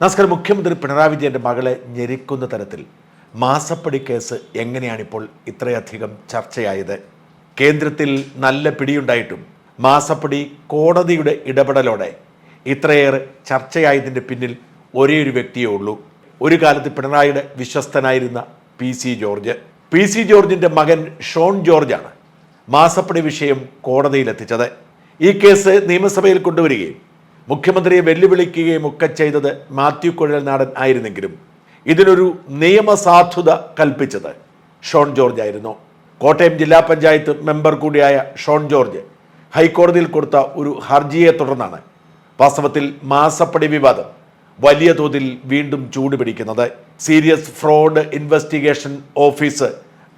നമസ്കാരം. മുഖ്യമന്ത്രി പിണറായി വിജയന്റെ മകളെ ഞെരിക്കുന്ന തരത്തിൽ മാസപ്പടി കേസ് എങ്ങനെയാണിപ്പോൾ ഇത്രയധികം ചർച്ചയായത്? കേന്ദ്രത്തിൽ നല്ല പിടിയുണ്ടായിട്ടും മാസപ്പടി കോടതിയുടെ ഇടപെടലോടെ ഇത്രയേറെ ചർച്ചയായതിന്റെ പിന്നിൽ ഒരേ ഒരു വ്യക്തിയേ ഉള്ളൂ. ഒരു കാലത്ത് പിണറായിയുടെ വിശ്വസ്തനായിരുന്ന P C George. P C ജോർജിന്റെ മകൻ ഷോൺ ജോർജാണ് മാസപ്പടി വിഷയം കോടതിയിലെത്തിച്ചത്. ഈ കേസ് നിയമസഭയിൽ കൊണ്ടുവരികയും മുഖ്യമന്ത്രിയെ വെല്ലുവിളിക്കുകയും ഒക്കെ ചെയ്തത് മാത്യു കുഴൽനാടൻ ആയിരുന്നെങ്കിലും. ഇതിനൊരു നിയമസാധുത കൽപ്പിച്ചത് ഷോൺ ജോർജ് ആയിരുന്നു. കോട്ടയം ജില്ലാ പഞ്ചായത്ത് മെമ്പർ കൂടിയായ ഷോൺ ജോർജ് ഹൈക്കോടതിയിൽ കൊടുത്ത ഒരു ഹർജിയെ തുടർന്നാണ് വാസ്തവത്തിൽ മാസപ്പടി വിവാദം വലിയ തോതിൽ വീണ്ടും ചൂടുപിടിക്കുന്നത് സീരിയസ് ഫ്രോഡ് ഇൻവെസ്റ്റിഗേഷൻ ഓഫീസ്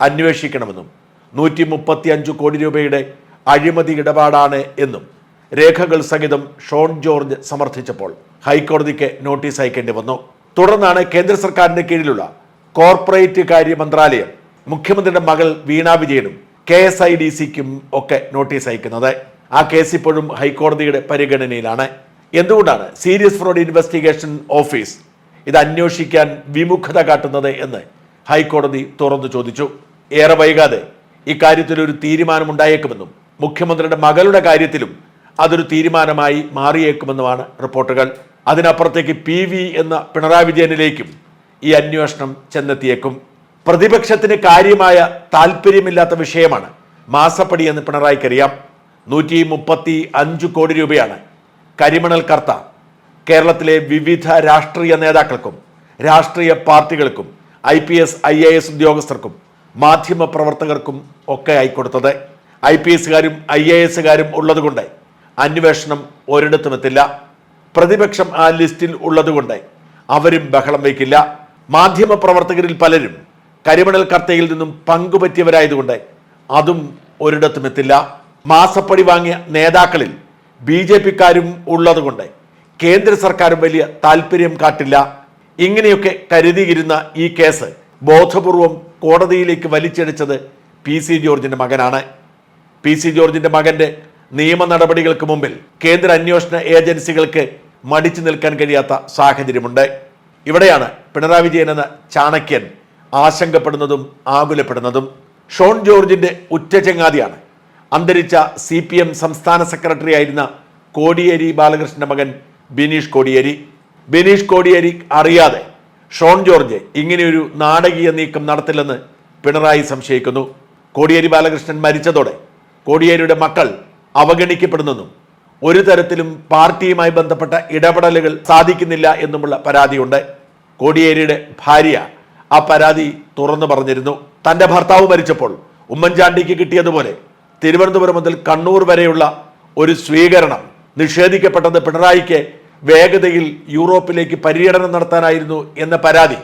അന്വേഷിക്കണമെന്നും നൂറ്റി മുപ്പത്തി അഞ്ച് കോടി രൂപയുടെ അഴിമതി ഇടപാടാണ് എന്നും രേഖകൾ സഹിതം ഷോൺ ജോർജ് സമർത്ഥിച്ചപ്പോൾ ഹൈക്കോടതിക്ക് നോട്ടീസ് അയക്കേണ്ടി വന്നു. തുടർന്നാണ് കേന്ദ്ര സർക്കാരിന്റെ കീഴിലുള്ള കോർപ്പറേറ്റ് കാര്യ മന്ത്രാലയം മുഖ്യമന്ത്രിയുടെ മകൾ വീണ വിജയനും കെ എസ് ഐ ഡി സിക്കും ഒക്കെ നോട്ടീസ് അയക്കുന്നത്. ആ കേസ് ഇപ്പോഴും ഹൈക്കോടതിയുടെ പരിഗണനയിലാണ്. എന്തുകൊണ്ടാണ് സീരിയസ് ഫ്രോഡ് ഇൻവെസ്റ്റിഗേഷൻ ഓഫീസ് ഇത് അന്വേഷിക്കാൻ വിമുഖത കാട്ടുന്നത് എന്ന് ഹൈക്കോടതി തുറന്നു ചോദിച്ചു. ഏറെ വൈകാതെ ഇക്കാര്യത്തിൽ ഒരു തീരുമാനമുണ്ടായേക്കുമെന്നും മുഖ്യമന്ത്രിയുടെ മകളുടെ കാര്യത്തിലും അതൊരു തീരുമാനമായി മാറിയേക്കുമെന്നുമാണ് റിപ്പോർട്ടുകൾ. അതിനപ്പുറത്തേക്ക് പി വി എന്ന പിണറായി വിജയനിലേക്കും ഈ അന്വേഷണം ചെന്നെത്തിയേക്കും. പ്രതിപക്ഷത്തിന് കാര്യമായ താല്പര്യമില്ലാത്ത വിഷയമാണ് മാസപ്പടി എന്ന് പിണറായിക്കറിയാം നൂറ്റി മുപ്പത്തി അഞ്ച് കോടി രൂപയാണ് കരിമണൽ കർത്ത കേരളത്തിലെ വിവിധ രാഷ്ട്രീയ നേതാക്കൾക്കും രാഷ്ട്രീയ പാർട്ടികൾക്കും I P S I A S ഉദ്യോഗസ്ഥർക്കും മാധ്യമ പ്രവർത്തകർക്കും ഒക്കെ ആയിക്കൊടുത്തത് ഐ പി എസുകാരും ഐ എ എസുകാരും ഉള്ളതുകൊണ്ട് അന്വേഷണം ഒരിടത്തും എത്തില്ല. പ്രതിപക്ഷം ആ ലിസ്റ്റിൽ ഉള്ളതുകൊണ്ട് അവരും ബഹളം വയ്ക്കില്ല. മാധ്യമ പ്രവർത്തകരിൽ പലരും കരിമണൽ കർത്തയിൽ നിന്നും പങ്കുപറ്റിയവരായതുകൊണ്ട് അതും ഒരിടത്തും എത്തില്ല. മാസപ്പടി വാങ്ങിയ നേതാക്കളിൽ ബി ജെ പിക്കാരും ഉള്ളതുകൊണ്ട് കേന്ദ്ര സർക്കാരും വലിയ താല്പര്യം കാട്ടില്ല. ഇങ്ങനെയൊക്കെ കരുതിയിരുന്ന ഈ കേസ് ബോധപൂർവം കോടതിയിലേക്ക് വലിച്ചടിച്ചത് പി സി ജോർജിന്റെ മകനാണ്. പി സി ജോർജിന്റെ മകന്റെ നിയമ നടപടികൾക്ക് മുമ്പിൽ കേന്ദ്ര അന്വേഷണ ഏജൻസികൾക്ക് മടിച്ചു നിൽക്കാൻ കഴിയാത്ത സാഹചര്യമുണ്ട്. ഇവിടെയാണ് പിണറായി വിജയൻ എന്ന ചാണക്യൻ ആശങ്കപ്പെടുന്നതും ആകുലപ്പെടുന്നതും. ഷോൺ ജോർജിന്റെ ഉറ്റ അന്തരിച്ച സി പി എം സംസ്ഥാന സെക്രട്ടറി ആയിരുന്ന കോടിയേരി ബാലകൃഷ്ണന്റെ മകൻ ബിനീഷ് കോടിയേരി. ബിനീഷ് കോടിയേരി അറിയാതെ ഷോൺ ജോർജ് ഇങ്ങനെയൊരു നാടകീയ നീക്കം നടത്തില്ലെന്ന് പിണറായി സംശയിക്കുന്നു. കോടിയേരി ബാലകൃഷ്ണൻ മരിച്ചതോടെ കോടിയേരിയുടെ മക്കൾ അവഗണിക്കപ്പെടുന്നെന്നും ഒരു തരത്തിലും പാർട്ടിയുമായി ബന്ധപ്പെട്ട ഇടപെടലുകൾ സാധിക്കുന്നില്ല എന്നുമുള്ള പരാതിയുണ്ട്. കോടിയേരിയുടെ ഭാര്യ ആ പരാതി തുറന്നു പറഞ്ഞിരുന്നു. തന്റെ ഭർത്താവ് മരിച്ചപ്പോൾ ഉമ്മൻചാണ്ടിക്ക് കിട്ടിയതുപോലെ തിരുവനന്തപുരം മുതൽ കണ്ണൂർ വരെയുള്ള ഒരു സ്വീകരണം നിഷേധിക്കപ്പെട്ടത് പിണറായിക്ക് വേഗതയിൽ യൂറോപ്പിലേക്ക് പര്യടനം നടത്താനായിരുന്നു എന്ന പരാതി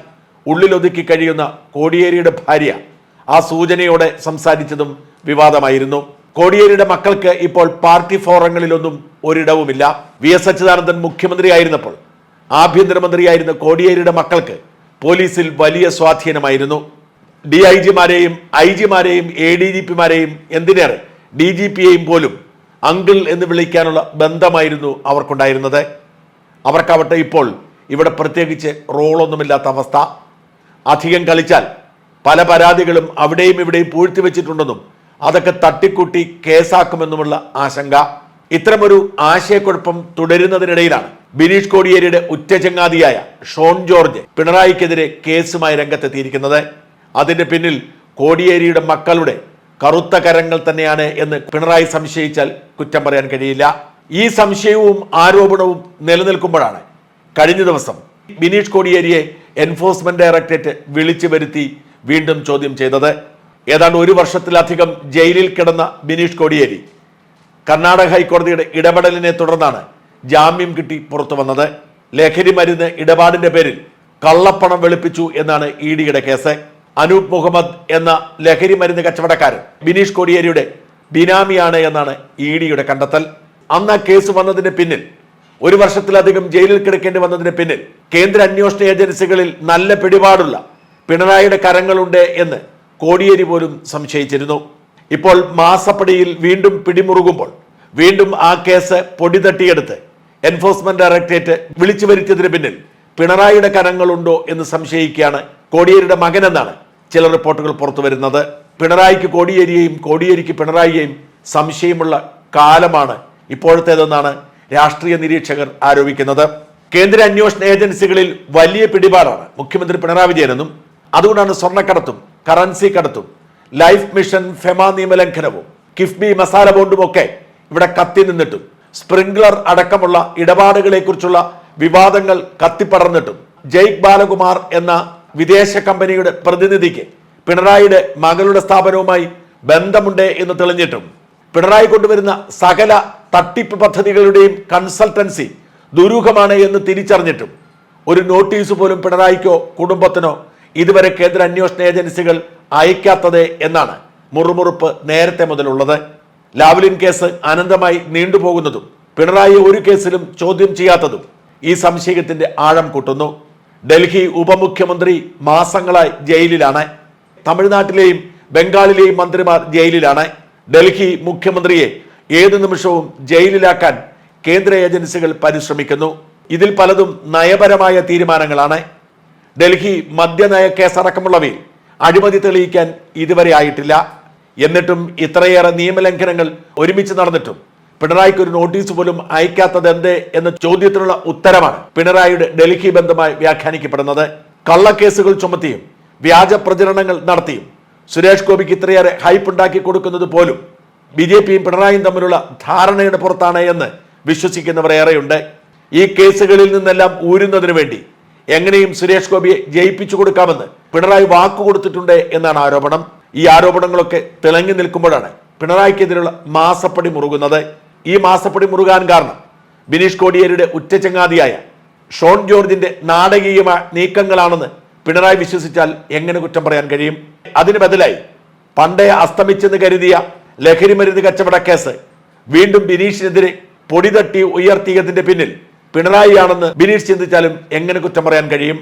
ഉള്ളിലൊതുക്കി കഴിയുന്ന കോടിയേരിയുടെ ഭാര്യ ആ സൂചനയോടെ സംസാരിച്ചതും വിവാദമായിരുന്നു. കോടിയേരിയുടെ മക്കൾക്ക് ഇപ്പോൾ പാർട്ടി ഫോറങ്ങളിലൊന്നും ഒരിടവുമില്ല. വി എസ് അച്യുതാനന്ദൻ മുഖ്യമന്ത്രിയായിരുന്നപ്പോൾ ആഭ്യന്തരമന്ത്രിയായിരുന്ന കോടിയേരിയുടെ മക്കൾക്ക് പോലീസിൽ വലിയ സ്വാധീനമായിരുന്നു. ഡി ഐ ജിമാരെയും ഐ ജിമാരെയും എ ഡി ജി പിമാരെയും എന്തിനേറെ ഡി ജി പിയെയും പോലും അങ്കിൾ എന്ന് വിളിക്കാനുള്ള ബന്ധമായിരുന്നു അവർക്കുണ്ടായിരുന്നത്. അവർക്കാവട്ടെ ഇപ്പോൾ ഇവിടെ പ്രത്യേകിച്ച് റോളൊന്നുമില്ലാത്ത അവസ്ഥ. അധികം കളിച്ചാൽ പല പരാതികളും അവിടെയും ഇവിടെയും പൂഴ്ത്തി വെച്ചിട്ടുണ്ടെന്നും അതൊക്കെ തട്ടിക്കൂട്ടി കേസാക്കുമെന്നുമുള്ള ആശങ്ക. ഇത്തരമൊരു ആശയക്കുഴപ്പം തുടരുന്നതിനിടയിലാണ് ബിനീഷ് കോടിയേരിയുടെ ഉറ്റചങ്ങാതിയായ ഷോൺ ജോർജ് പിണറായിക്കെതിരെ കേസുമായി രംഗത്തെത്തിയിരിക്കുന്നത്. അതിന്റെ പിന്നിൽ കോടിയേരിയുടെ മക്കളുടെ കറുത്ത കരങ്ങൾ തന്നെയാണ് എന്ന് പിണറായി സംശയിച്ചാൽ കുറ്റം പറയാൻ കഴിയില്ല. ഈ സംശയവും ആരോപണവും നിലനിൽക്കുമ്പോഴാണ് കഴിഞ്ഞ ദിവസം ബിനീഷ് കോടിയേരിയെ എൻഫോഴ്സ്മെന്റ് ഡയറക്ടറേറ്റ് വിളിച്ചു വരുത്തി വീണ്ടും ചോദ്യം ചെയ്തത്. ഏതാണ്ട് ഒരു വർഷത്തിലധികം ജയിലിൽ കിടന്ന ബിനീഷ് കോടിയേരി കർണാടക ഹൈക്കോടതിയുടെ ഇടപെടലിനെ തുടർന്നാണ് ജാമ്യം കിട്ടി പുറത്തു വന്നത്. ലഹരി മരുന്ന് ഇടപാടിന്റെ പേരിൽ കള്ളപ്പണം വെളുപ്പിച്ചു എന്നാണ് ഇ ഡിയുടെ കേസ്. അനൂപ് മുഹമ്മദ് എന്ന ലഹരി മരുന്ന് കച്ചവടക്കാരൻ ബിനീഷ് കോടിയേരിയുടെ ബിനാമിയാണ് എന്നാണ് ഇ ഡിയുടെ കണ്ടെത്തൽ. അന്ന് ആ കേസ് വന്നതിന് പിന്നിൽ ഒരു വർഷത്തിലധികം ജയിലിൽ കിടക്കേണ്ടി വന്നതിന് പിന്നിൽ കേന്ദ്ര അന്വേഷണ ഏജൻസികളിൽ നല്ല പിടിപാടുള്ള പിണറായിയുടെ കരങ്ങളുണ്ട് എന്ന് കോടിയേരി പോലും സംശയിച്ചിരുന്നു. ഇപ്പോൾ മാസപ്പടിയിൽ വീണ്ടും പിടിമുറുകുമ്പോൾ വീണ്ടും ആ കേസ് പൊടി തട്ടിയെടുത്ത് എൻഫോഴ്സ്മെന്റ് ഡയറക്ടറേറ്റ് വിളിച്ചു വരുത്തിയതിന് പിന്നിൽ പിണറായിയുടെ കരങ്ങളുണ്ടോ എന്ന് സംശയിക്കുകയാണ് കോടിയേരിയുടെ മകൻ എന്നാണ് ചില റിപ്പോർട്ടുകൾ പുറത്തു വരുന്നത്. പിണറായിക്ക് കോടിയേരിയെയും കോടിയേരിക്ക് പിണറായിയെയും സംശയമുള്ള കാലമാണ് ഇപ്പോഴത്തേതെന്നാണ് രാഷ്ട്രീയ നിരീക്ഷകർ ആരോപിക്കുന്നത്. കേന്ദ്ര അന്വേഷണ ഏജൻസികളിൽ വലിയ പിടിപാടാണ് മുഖ്യമന്ത്രി പിണറായി വിജയനെന്നും അതുകൊണ്ടാണ് സ്വർണക്കടത്തും കറൻസി കടത്തും. ലൈഫ് മിഷൻ ഫെമ നിയമലംഘനവും കിഫ്ബി മസാല ബോണ്ടും ഒക്കെ ഇവിടെ കത്തി നിന്നിട്ടും. സ്പ്രിംഗ്ലർ അടക്കമുള്ള ഇടപാടുകളെക്കുറിച്ചുള്ള വിവാദങ്ങൾ കത്തിപ്പടർന്നിട്ടും ജയ്ക് ബാലകുമാർ എന്ന വിദേശ കമ്പനിയുടെ പ്രതിനിധിക്ക് പിണറായിയുടെ മകളുടെ സ്ഥാപനവുമായി ബന്ധമുണ്ട് എന്ന് തെളിഞ്ഞിട്ടും. പിണറായി കൊണ്ടുവരുന്ന സകല തട്ടിപ്പ് പദ്ധതികളുടെയും കൺസൾട്ടൻസി ദുരൂഹമാണ് എന്ന് തിരിച്ചറിഞ്ഞിട്ടും. ഒരു നോട്ടീസ് പോലും പിണറായിക്കോ കുടുംബത്തിനോ ഇതുവരെ കേന്ദ്ര അന്വേഷണ ഏജൻസികൾ അയക്കാത്തത് എന്നാണ് മുറുമുറുപ്പ് നേരത്തെ മുതലുള്ളത്. ലാവ്ലിൻ കേസ് അനന്തമായി നീണ്ടുപോകുന്നതും പിണറായി ഒരു കേസിലും ചോദ്യം ചെയ്യാത്തതും ഈ സംശയത്തിന്റെ ആഴം കൂട്ടുന്നു. ഡൽഹി ഉപമുഖ്യമന്ത്രി മാസങ്ങളായി ജയിലിലാണ്. തമിഴ്നാട്ടിലെയും ബംഗാളിലെയും മന്ത്രിമാർ ജയിലിലാണ്. ഡൽഹി മുഖ്യമന്ത്രിയെ ഏതു നിമിഷവും ജയിലിലാക്കാൻ കേന്ദ്ര ഏജൻസികൾ പരിശ്രമിക്കുന്നു. ഇതിൽ പലതും നയപരമായ തീരുമാനങ്ങളാണ്. ഡൽഹി മദ്യനയ കേസടക്കമുള്ളവയിൽ അഴിമതി തെളിയിക്കാൻ ഇതുവരെ ആയിട്ടില്ല. എന്നിട്ടും ഇത്രയേറെ നിയമലംഘനങ്ങൾ ഒരുമിച്ച് നടന്നിട്ടും പിണറായിക്ക് ഒരു നോട്ടീസ് പോലും അയക്കാത്തത് എന്ത് എന്ന ചോദ്യത്തിനുള്ള ഉത്തരമാണ് പിണറായിയുടെ ഡൽഹി ബന്ധമായി വ്യാഖ്യാനിക്കപ്പെടുന്നത്. കള്ളക്കേസുകൾ ചുമത്തിയും വ്യാജ പ്രചരണങ്ങൾ നടത്തിയും സുരേഷ് ഗോപിക്ക് ഇത്രയേറെ ഹൈപ്പ് ഉണ്ടാക്കി കൊടുക്കുന്നത് പോലും ബി ജെ പിയും പിണറായിയും തമ്മിലുള്ള ധാരണയുടെ പുറത്താണ് എന്ന് വിശ്വസിക്കുന്നവർ ഏറെയുണ്ട്. ഈ കേസുകളിൽ നിന്നെല്ലാം ഊരുന്നതിനു വേണ്ടി എങ്ങനെയും സുരേഷ് ഗോപിയെ ജയിപ്പിച്ചു കൊടുക്കാമെന്ന് പിണറായി വാക്കു കൊടുത്തിട്ടുണ്ട് എന്നാണ് ആരോപണം. ഈ ആരോപണങ്ങളൊക്കെ തിളങ്ങി നിൽക്കുമ്പോഴാണ് പിണറായിക്കെതിരെയുള്ള മാസപ്പടി മുറുകുന്നത്. ഈ മാസപ്പടി മുറുകാൻ കാരണം ബിനീഷ് കോടിയേരിയുടെ ഉറ്റച്ചങ്ങാതിയായ ഷോൺ ജോർജിന്റെ നാടകീയമായ നീക്കങ്ങളാണെന്ന് പിണറായി വിശ്വസിച്ചാൽ എങ്ങനെ കുറ്റം പറയാൻ കഴിയും? അതിന് ബദലായി പണ്ടേ അസ്തമിച്ചെന്ന് കരുതിയ ലഹരിമരുന്ന് കച്ചവട കേസ് വീണ്ടും ബിനീഷിനെതിരെ പൊടിതട്ടി ഉയർത്തിയതിന്റെ പിന്നിൽ പിണറായിയാണെന്ന് ബിനീഷ് ചിന്തിച്ചാലും എങ്ങനെ കുറ്റം പറയാൻ കഴിയും?